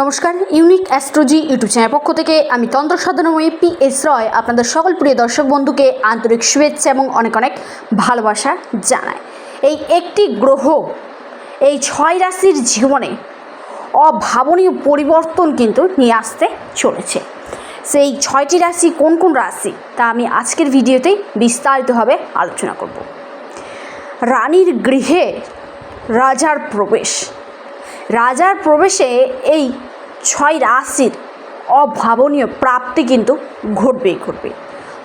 নমস্কার, unique অ্যাস্ট্রোজি YouTube channel পক্ষ থেকে আমি তন্ত্র সাধনময়ী পি এস রয় আপনাদের সকল প্রিয় দর্শক বন্ধুকে আন্তরিক শুভেচ্ছা এবং অনেক অনেক ভালোবাসা জানাই। এই একটি গ্রহ, এই ছয় রাশির জীবনে অভাবনীয় পরিবর্তন কিন্তু নিয়ে আসতে চলেছে। সেই ছয়টি রাশি কোন কোন রাশি, তা আমি আজকের ভিডিওতেই বিস্তারিতভাবে আলোচনা করব। রানীর গৃহে রাজার প্রবেশ রাজার প্রবেশে এই ছয় রাশির অভাবনীয় প্রাপ্তি কিন্তু ঘটবেই ঘটবে।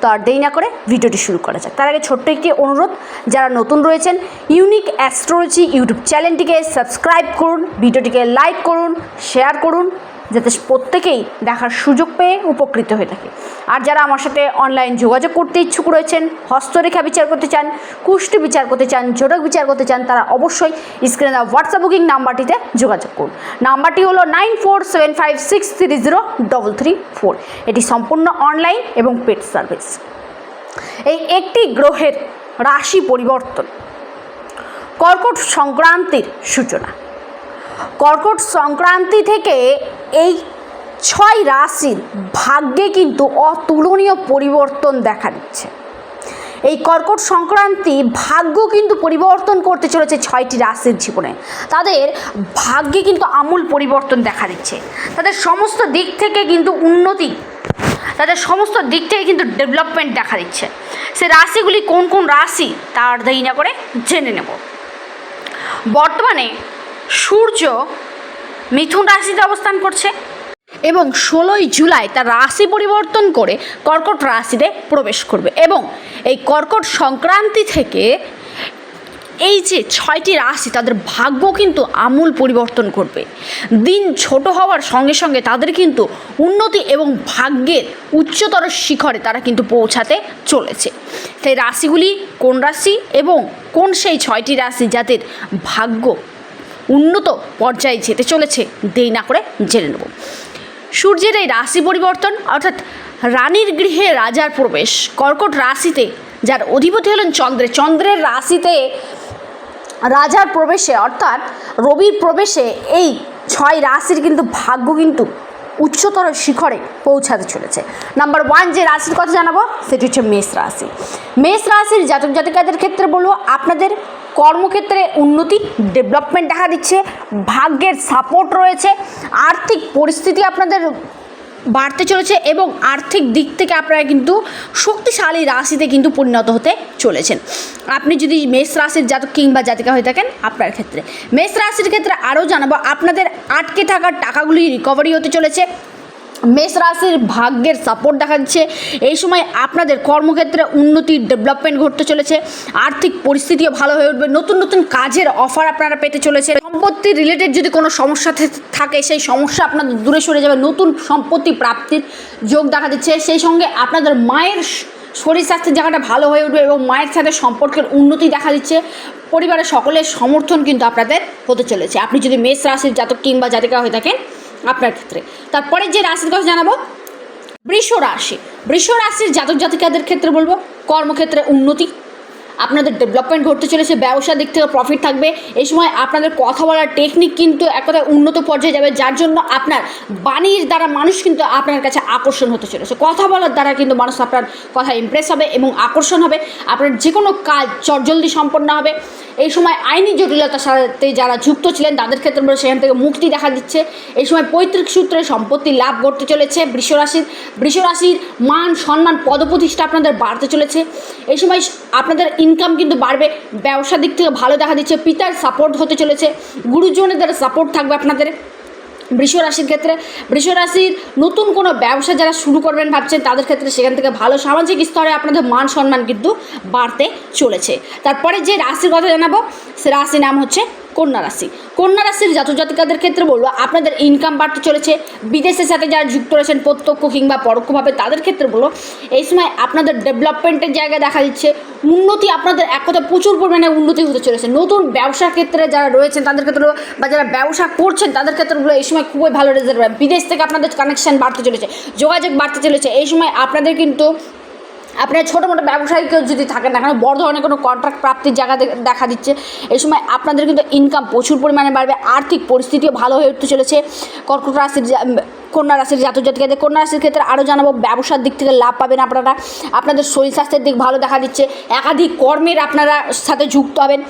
তো আর দেরি না করে ভিডিওটি শুরু করা যাক। তার আগে ছোট্ট একটি অনুরোধ, যারা নতুন রয়েছেন ইউনিক অ্যাস্ট্রোলজি ইউটিউব চ্যানেলটিকে সাবস্ক্রাইব করুন, ভিডিওটিকে লাইক করুন শেয়ার করুন যাতে প্রত্যেকেই দেখার সুযোগ পেয়ে উপকৃত হয়ে থাকে। আর যারা আমার সাথে অনলাইন যোগাযোগ করতে ইচ্ছুক রয়েছেন, হস্তরেখা বিচার করতে চান, কুষ্টি বিচার করতে চান জোটক বিচার করতে চান, তারা অবশ্যই স্ক্রিনে দেওয়া হোয়াটসঅ্যাপ বুকিং নাম্বারটিতে যোগাযোগ করুন। নাম্বারটি হলো nine four seven five six three zero double three four এটি সম্পূর্ণ অনলাইন এবং পেড সার্ভিস এই একটি গ্রহের রাশি পরিবর্তন। কর্কট সংক্রান্তির সূচনা। কর্কট সংক্রান্তি থেকে এই ছয় রাশির ভাগ্যে কিন্তু অতুলনীয় পরিবর্তন দেখা দিচ্ছে। এই কর্কট সংক্রান্তি ভাগ্য কিন্তু পরিবর্তন করতে চলেছে ছয়টি রাশির জীবনে। তাদের ভাগ্যে কিন্তু আমূল পরিবর্তন দেখা দিচ্ছে। তাদের সমস্ত দিক থেকে কিন্তু উন্নতি, তাদের সমস্ত দিক থেকে কিন্তু ডেভেলপমেন্ট দেখা দিচ্ছে। সে রাশিগুলি কোন কোন রাশি, তার দেরি না করে জেনে নেব। বর্তমানে সূর্য মিথুন রাশিতে অবস্থান করছে এবং ষোলোই জুলাই তার রাশি পরিবর্তন করে কর্কট রাশিতে প্রবেশ করবে এবং এই কর্কট সংক্রান্তি থেকে এই যে ছয়টি রাশি, তাদের ভাগ্য কিন্তু আমূল পরিবর্তন করবে। দিন ছোট হওয়ার সঙ্গে সঙ্গে তাদের কিন্তু উন্নতি এবং ভাগ্যের উচ্চতর শিখরে তারা কিন্তু পৌঁছাতে চলেছে। সেই রাশিগুলি কোন রাশি এবং কোন সেই ছয়টি রাশি যাদের ভাগ্য উন্নত পর্যায়ে যেতে চলেছে, দেরি না করে জেনে নেব। সূর্যের এই রাশি পরিবর্তন, অর্থাৎ রানীর গৃহে রাজার প্রবেশ, কর্কট রাশিতে যার অধিপতি হলেন চন্দ্রে, চন্দ্রের রাশিতে রাজার প্রবেশে, অর্থাৎ রবির প্রবেশে এই ছয় রাশির কিন্তু ভাগ্য কিন্তু উচ্চতর শিখরে পৌঁছাতে চলেছে। নাম্বার ওয়ান যে রাশির কথা জানাব, সেটি হচ্ছে মেষ রাশি। মেষ রাশির জাতক জাতিকাদের ক্ষেত্রে বলব, আপনাদের কর্মক্ষেত্রে উন্নতি ডেভেলপমেন্ট দেখা দিচ্ছে, ভাগ্যের সাপোর্ট রয়েছে, আর্থিক পরিস্থিতি আপনাদের বাড়তে চলেছে এবং আর্থিক দিক থেকে আপনারা কিন্তু শক্তিশালী রাশিতে কিন্তু পরিণত হতে চলেছেন। আপনি যদি মেষ রাশির জাতক কিংবা জাতিকা হয়ে থাকেন আপনার ক্ষেত্রে। মেষ রাশির ক্ষেত্রে আরও জানাব, আপনাদের আটকে থাকার টাকাগুলি রিকভারি হতে চলেছে মেষ রাশির ভাগ্যের সাপোর্ট দেখা যাচ্ছে এই সময় আপনাদের কর্মক্ষেত্রে উন্নতি ডেভেলপমেন্ট ঘটতে চলেছে। আর্থিক পরিস্থিতিও ভালো হয়ে উঠবে। নতুন নতুন কাজের অফার আপনারা পেতে চলেছে সম্পত্তি রিলেটেড যদি কোনো সমস্যা থাকে, সেই সমস্যা আপনাদের দূরে সরে যাবে। নতুন সম্পত্তি প্রাপ্তির যোগ দেখা দিচ্ছে। সেই সঙ্গে আপনাদের মায়ের শরীর স্বাস্থ্যের জায়গাটা ভালো হয়ে উঠবে এবং মায়ের সাথে সম্পর্কের উন্নতি দেখা দিচ্ছে। পরিবারের সকলের সমর্থন কিন্তু আপনাদের হতে চলেছে। আপনি যদি মেষ রাশির জাতক কিংবা জাতিকা হয়ে থাকেন আপনার ক্ষেত্রে। তারপরে যে রাশির কথা জানাব, বৃষ রাশি। বৃষ রাশির জাতক জাতিকাদের ক্ষেত্রে বলব, কর্মক্ষেত্রে উন্নতি আপনাদের ডেভেলপমেন্ট ঘটতে চলেছে ব্যবসা দিক থেকে প্রফিট থাকবে। এই সময় আপনাদের কথা বলার টেকনিক কিন্তু এক কথায় উন্নত পর্যায়ে যাবে, যার জন্য আপনার বাণীর দ্বারা মানুষ কিন্তু আপনার কাছে আকর্ষণ হতে চলেছে। কথা বলার দ্বারা কিন্তু মানুষ আপনার কথা ইমপ্রেস হবে এবং আকর্ষণ হবে। আপনার যে কোনো কাজ চটজলদি সম্পন্ন হবে। এই সময় আইনি জটিলতার সাথে যারা যুক্ত ছিলেন, তাদের ক্ষেত্রে সেখান থেকে মুক্তি দেখা দিচ্ছে। এই সময় পৈতৃক সূত্রে সম্পত্তি লাভ করতে চলেছে। বৃষরাশির বৃষরাশির মান, সম্মান, পদপ্রতিষ্ঠা আপনাদের বাড়তে চলেছে। এই সময় আপনাদের ইনকাম কিন্তু বাড়বে। ব্যবসা দিক থেকে ভালো দেখা দিচ্ছে। পিতার সাপোর্ট হতে চলেছে। গুরুজনের দ্বারা সাপোর্ট থাকবে আপনাদের। বৃষ রাশির ক্ষেত্রে। বৃষ রাশির নতুন কোনো ব্যবসা যারা শুরু করবেন ভাবছেন, তাদের ক্ষেত্রে সেখান থেকে ভালো সামাজিক স্তরে আপনাদের মান সম্মান কিন্তু বাড়তে চলেছে। তারপরে যে রাশির কথা জানাব, সে রাশির নাম হচ্ছে কন্যা রাশি কন্যা রাশির জাতক জাতিকাদের ক্ষেত্রে বলব, আপনাদের ইনকাম বাড়তে চলেছে, বিদেশের সাথে যারা যুক্ত রয়েছেন, প্রত্যক্ষ কিংবা পরোক্ষভাবে তাদের ক্ষেত্রে বলব, এই সময় আপনাদের ডেভেলপমেন্টের জায়গা দেখা দিচ্ছে, উন্নতি আপনাদের এক কথা প্রচুর পরিমাণে উন্নতি হতে চলেছে। নতুন ব্যবসার ক্ষেত্রে যারা রয়েছেন, তাদের ক্ষেত্রে বা যারা ব্যবসা করছেন, তাদের ক্ষেত্রে বলব, এই সময় খুবই ভালো রেজাল্ট বিদেশ থেকে আপনাদের কানেকশন বাড়তে চলেছে, যোগাযোগ বাড়তে চলেছে। এই সময় আপনাদের কিন্তু আপনার ছোটো মোটো ব্যবসায়ী কেউ যদি থাকেন না কেন বড় ধরনের কোনো কন্ট্রাক্ট প্রাপ্তির জায়গা দেখা দিচ্ছে এই সময় আপনাদের কিন্তু ইনকাম প্রচুর পরিমাণে বাড়বে, আর্থিক পরিস্থিতিও ভালো হয়ে উঠতে চলেছে। কর্কট রাশির কন্যা রাশির জাতক জাতিকাদের, কন্যা রাশির ক্ষেত্রে আরও জানাব, ব্যবসার দিক থেকে লাভ পাবেন আপনারা। আপনাদের শরীর স্বাস্থ্যের দিক ভালো দেখা দিচ্ছে, একাধিক কর্মের আপনারা সাথে যুক্ত হবেন।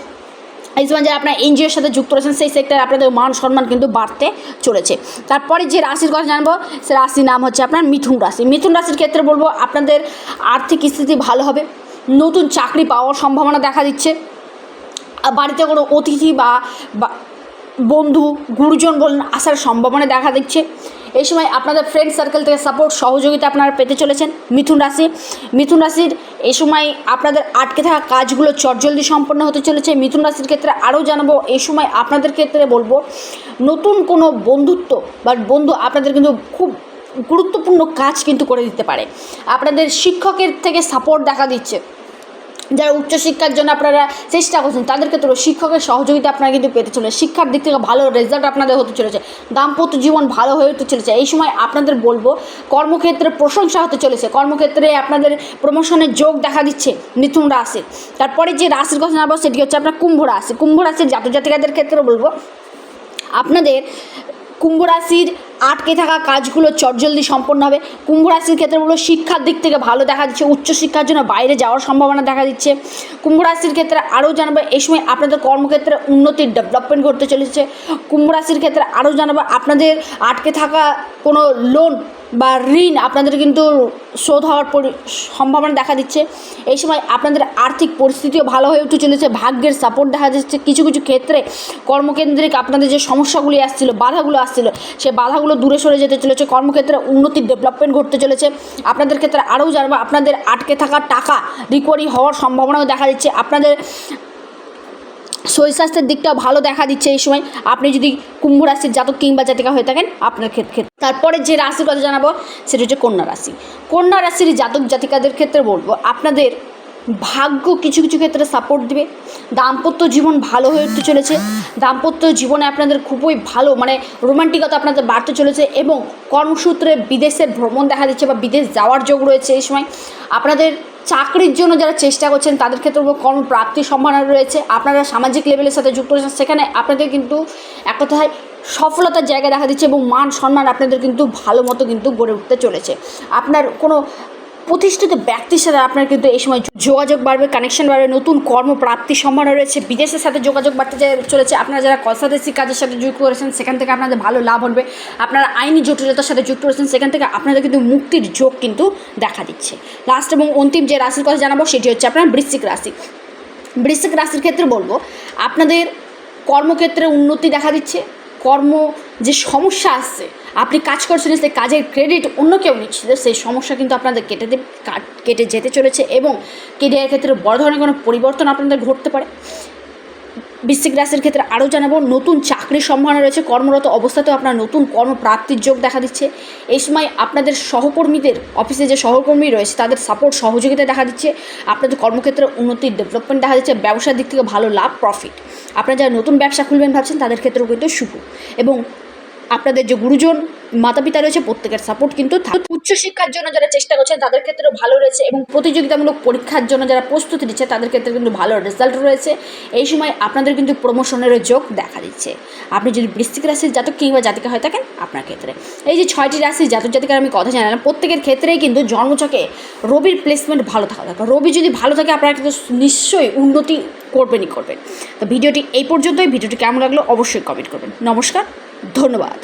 এই সময় যারা আপনার এনজিওর সাথে যুক্ত রয়েছেন, সেই সেক্টরে আপনাদের মান সম্মান কিন্তু বাড়তে চলেছে। তারপরে যে রাশির কথা জানব, সে রাশির নাম হচ্ছে আপনার মিথুন রাশি। মিথুন রাশির ক্ষেত্রে বলব, আপনাদের আর্থিক স্থিতি ভালো হবে, নতুন চাকরি পাওয়ার সম্ভাবনা দেখা দিচ্ছে। বাড়িতে কোনো অতিথি বা বন্ধু, গুরুজন বলুন, আসার সম্ভাবনা দেখা দিচ্ছে। এই সময় আপনাদের ফ্রেন্ড সার্কেল থেকে সাপোর্ট সহযোগিতা আপনারা পেতে চলেছেন। মিথুন রাশি, মিথুন রাশির এই সময় আপনাদের আটকে থাকা কাজগুলো চটজলদি সম্পন্ন হতে চলেছে। মিথুন রাশির ক্ষেত্রে আরও জানাব, এই সময় আপনাদের ক্ষেত্রে বলব, নতুন কোনো বন্ধুত্ব বা বন্ধু আপনাদের কিন্তু খুব গুরুত্বপূর্ণ কাজ কিন্তু করে দিতে পারে। আপনাদের শিক্ষকের থেকে সাপোর্ট দেখা দিচ্ছে। যারা উচ্চশিক্ষার জন্য আপনারা চেষ্টা করছেন তাদের ক্ষেত্রেও শিক্ষকের সহযোগিতা আপনারা কিন্তু পেতে চলেছে শিক্ষার দিক থেকে ভালো রেজাল্ট আপনাদের হতে চলেছে। দাম্পত্য জীবন ভালো হয়ে উঠতে চলেছে। এই সময় আপনাদের বলব, কর্মক্ষেত্রে প্রশংসা হতে চলেছে। কর্মক্ষেত্রে আপনাদের প্রমোশনের যোগ দেখা দিচ্ছে মিথুন রাশির। তারপরে যে রাশির কথা জানাব, সেটি হচ্ছে আপনার কুম্ভ রাশি। কুম্ভ রাশির জাতক জাতিকাদের ক্ষেত্রে বলব, আপনাদের কুম্ভ রাশির আটকে থাকা কাজগুলো চটজলদি সম্পন্ন হবে। কুম্ভ রাশির মূলত শিক্ষার দিক থেকে ভালো দেখা দিচ্ছে, উচ্চশিক্ষার জন্য বাইরে যাওয়ার সম্ভাবনা দেখা দিচ্ছে। কুম্ভ রাশির ক্ষেত্রে আরও জানাব, এই সময় আপনাদের কর্মক্ষেত্রে উন্নতির ডেভেলপমেন্ট ঘটতে চলেছে। কুম্ভ রাশির ক্ষেত্রে আরও জানাব, আপনাদের আটকে থাকা কোনো লোন বা ঋণ আপনাদের কিন্তু শোধ হওয়ার সম্ভাবনা দেখা দিচ্ছে। এই সময় আপনাদের আর্থিক পরিস্থিতিও ভালো হয়ে উঠতে চলেছে, ভাগ্যের সাপোর্ট দেখা যাচ্ছে কিছু কিছু ক্ষেত্রে কর্মকেন্দ্রিক আপনাদের যে সমস্যাগুলি আসছিল, বাধাগুলো আসছিল সে বাধাগুলো দূরে সরে যেতে চলেছে। কর্মক্ষেত্রে উন্নতির ডেভেলপমেন্ট ঘটতে চলেছে। আপনাদের ক্ষেত্রে আরও জানব, আপনাদের আটকে থাকা টাকা রিকভারি হওয়ার সম্ভাবনাও দেখা দিচ্ছে। আপনাদের শরীর স্বাস্থ্যের দিকটাও ভালো দেখা দিচ্ছে এই সময়। আপনি যদি কুম্ভ রাশির জাতক কিংবা জাতিকা হয়ে থাকেন, আপনার ক্ষেত্রে তারপরে যে রাশির কথা জানাব, সেটা হচ্ছে কন্যা রাশি। কন্যা রাশির জাতক জাতিকাদের ক্ষেত্রে বলব, আপনাদের ভাগ্য কিছু কিছু ক্ষেত্রে সাপোর্ট দিবে। দাম্পত্য জীবন ভালো হয়ে উঠতে চলেছে। দাম্পত্য জীবনে আপনাদের খুবই ভালো মানে রোমান্টিকতা আপনাদের বাড়তে চলেছে এবং কর্মসূত্রে বিদেশের ভ্রমণ দেখা দিচ্ছে বা বিদেশ যাওয়ার যোগ রয়েছে এই সময়। আপনাদের চাকরির জন্য যারা চেষ্টা করছেন, তাদের ক্ষেত্রে কর্ম প্রাপ্তির সম্ভাবনা রয়েছে। আপনারা সামাজিক লেভেলের সাথে যুক্ত রয়েছেন, সেখানে আপনাদের কিন্তু এক কথায় সফলতার জায়গা দেখা দিচ্ছে এবং মান সম্মান আপনাদের কিন্তু ভালো মতো কিন্তু গড়ে উঠতে চলেছে। আপনার কোনো প্রতিষ্ঠিত ব্যক্তির সাথে আপনার কিন্তু এই সময় যোগাযোগ বাড়বে কানেকশন বাড়বে, নতুন কর্মপ্রাপ্তির সম্ভাবনা রয়েছে, বিদেশের সাথে যোগাযোগ বাড়তে চলেছে, আপনারা যারা কনসালটেন্সি কাজের সাথে যুক্ত করেছেন সেখান থেকে আপনাদের ভালো লাভ হবে। আপনারা আইনি জটিলতার সাথে যুক্ত রয়েছেন, সেখান থেকে আপনাদের কিন্তু মুক্তির যোগ কিন্তু দেখা দিচ্ছে। লাস্ট এবং অন্তিম যে রাশির কথা জানাব, সেটি হচ্ছে আপনার বৃশ্চিক রাশি। বৃশ্চিক রাশির ক্ষেত্রে বলব, আপনাদের কর্মক্ষেত্রে উন্নতি দেখা দিচ্ছে, কর্ম যে সমস্যা আসছে আপনি কাজ করছেন, সেই কাজের ক্রেডিট অন্য কেউ নিচ্ছে সেই সমস্যা কিন্তু আপনাদের কেটে কেটে যেতে চলেছে এবং কেরিয়ারের ক্ষেত্রে বড় ধরনের কোনো পরিবর্তন আপনাদের ঘটতে পারে। বৃশ্চিক রাশির ক্ষেত্রে আরও জানাব, নতুন চাকরির সম্ভাবনা রয়েছে, কর্মরত অবস্থাতেও আপনার নতুন কর্মপ্রাপ্তির যোগ দেখা দিচ্ছে। এই সময় আপনাদের সহকর্মীদের অফিসে যে সহকর্মী রয়েছে, তাদের সাপোর্ট সহযোগিতা দেখা দিচ্ছে। আপনাদের কর্মক্ষেত্রে উন্নতির ডেভেলপমেন্ট দেখা দিচ্ছে, ব্যবসার দিক থেকে ভালো লাভ প্রফিট আপনারা যারা নতুন ব্যবসা খুলবেন ভাবছেন, তাদের ক্ষেত্রেও কিন্তু শুভ। এবং আপনাদের যে গুরুজন মাতা পিতা রয়েছে, প্রত্যেকের সাপোর্ট কিন্তু উচ্চশিক্ষার জন্য যারা চেষ্টা করছেন, তাদের ক্ষেত্রেও ভালো রয়েছে এবং প্রতিযোগিতামূলক পরীক্ষার জন্য যারা প্রস্তুতি নিচ্ছে, তাদের ক্ষেত্রে কিন্তু ভালো রেজাল্ট রয়েছে। এই সময় আপনাদের কিন্তু প্রমোশনেরও যোগ দেখা দিচ্ছে। আপনি যদি বৃশ্চিক রাশির জাতক কিংবা জাতিকা হয়ে থাকেন, আপনার ক্ষেত্রে। এই যে ছয়টি রাশির জাতক জাতিকার আমি কথা জানালাম, প্রত্যেকের ক্ষেত্রেই কিন্তু জন্মছকে রবির প্লেসমেন্ট ভালো থাকা দরকার। রবি যদি ভালো থাকে, আপনারা কিন্তু নিশ্চয়ই উন্নতি করবেনই করবেন। তো ভিডিওটি এই পর্যন্তই। ভিডিওটি কেমন লাগল অবশ্যই কমেন্ট করবেন। নমস্কার। ধন্যবাদ।